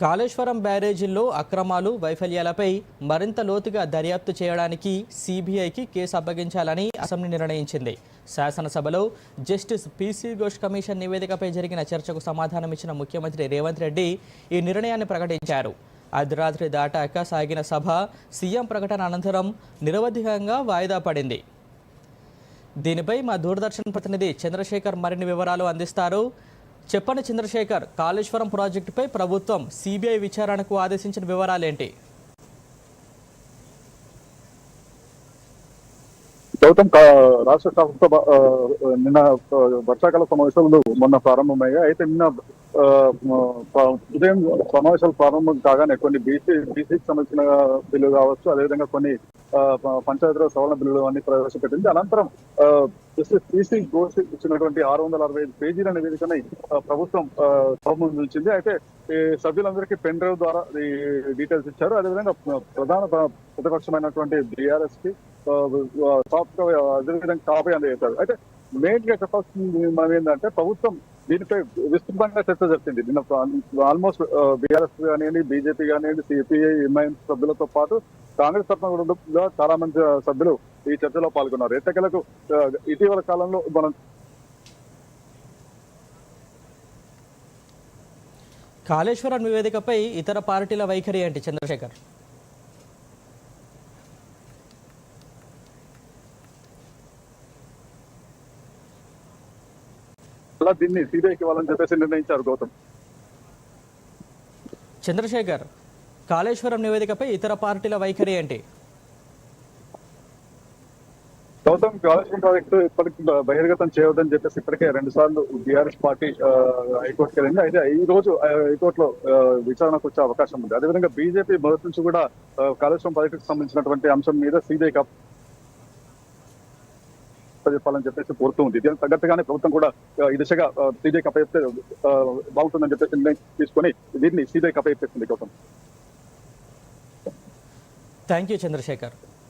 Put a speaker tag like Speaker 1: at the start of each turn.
Speaker 1: కాళేశ్వరం బ్యారేజీల్లో అక్రమాలు వైఫల్యాలపై మరింత లోతుగా దర్యాప్తు చేయడానికి సిబిఐకి కేసు అప్పగించాలని అసెంబ్లీ నిర్ణయించింది. శాసనసభలో జస్టిస్ పీసీ ఘోష్ కమిషన్ నివేదికపై జరిగిన చర్చకు సమాధానమిచ్చిన ముఖ్యమంత్రి రేవంత్ రెడ్డి ఈ నిర్ణయాన్ని ప్రకటించారు. అర్ధరాత్రి దాటాక సాగిన సభ సీఎం ప్రకటన అనంతరం నిరవధికంగా వాయిదా పడింది. దీనిపై మా దూరదర్శన్ ప్రతినిధి చంద్రశేఖర్ మరిన్ని వివరాలు అందిస్తారు. చెప్పండి చంద్రశేఖర్ కాళేశ్వరం ప్రాజెక్టుపై ప్రభుత్వం సిబిఐ విచారణకు ఆదేశించిన వివరాలేంటి?
Speaker 2: గౌతమ్ రాష్ట్ర శాసనసభ నిన్న వర్షాకాల సమావేశాలు మొన్న ప్రారంభమయ్యాయి. అయితే నిన్న ఆ, ఉదయం సమావేశాలు ప్రారంభం కాగానే కొన్ని బీసీ బీసీకి సంబంధించిన బిల్లు కావచ్చు అదేవిధంగా కొన్ని ఆ, పంచాయతీరాజ్ సవరణ బిల్లులు అన్ని ప్రవేశపెట్టింది. అనంతరం ఆ, జస్టిస్ పీసీ ఘోష్ ఇచ్చినటువంటి ఆరు వందల అరవై ఐదు పేజీల నివేదికని ప్రభుత్వం ఆ, అయితే ఈ సభ్యులందరికీ పెన్ డ్రైవ్ ద్వారా ఈ డీటెయిల్స్ ఇచ్చారు. అదేవిధంగా ప్రధాన ప్రతిపక్షమైనటువంటి బీఆర్ఎస్కి సాఫ్ట్ అదేవిధంగా కాపీ అందజేశారు. అయితే మెయిన్గా చెప్పాల్సింది మనం ఏంటంటే ప్రభుత్వం దీనిపై విస్తృతంగా చర్చ జరిపింది. నిన్న ఆల్మోస్ట్ బీఆర్ఎస్ కానివ్వండి బీజేపీ కానివ్వండి సిపిఐ ఎంఐఎం సభ్యులతో పాటు కాంగ్రెస్ తరఫున కూడా చాలా మంది సభ్యులు ఈ చర్చలో పాల్గొన్నారు. ఎట్టకేలకు ఇటీవల కాలంలో మనం
Speaker 1: కాళేశ్వరం నివేదికపై ఇతర పార్టీల వైఖరి ఏంటి చంద్రశేఖర్?
Speaker 2: అలా దీన్ని సిబిఐకి ఇవ్వాలని చెప్పేసి నిర్ణయించారు గౌతమ్.
Speaker 1: చంద్రశేఖర్ కాళేశ్వరం నివేదికపై ఇతర పార్టీల వైఖరి ఏంటి?
Speaker 2: గౌతమ్ కాళేశ్వరం ప్రాజెక్టు ఇప్పటికి బహిర్గతం చేయవద్దని చెప్పేసి ఇప్పటికే రెండు సార్లు బీఆర్ఎస్ పార్టీ హైకోర్టుకి వెళ్ళింది. అయితే ఈ రోజు హైకోర్టులో విచారణకు వచ్చే అవకాశం ఉంది. అదేవిధంగా బీజేపీ మొదటి నుంచి కూడా కాళేశ్వరం ప్రాజెక్టుకు సంబంధించినటువంటి అంశం మీద సిబిఐ చెప్పాలని చెప్పేసి కోరుతూ ఉంది. దీనికి తగ్గట్టుగానే ప్రభుత్వం కూడా ఈ దిశగా సిబిఐ కప్ చెప్తే బాగుంటుందని చెప్పేసి నిర్ణయం తీసుకొని దీన్ని సిబిఐ అప్పచెప్పేసింది గౌతమ్.
Speaker 1: Thank you Chandrashekar.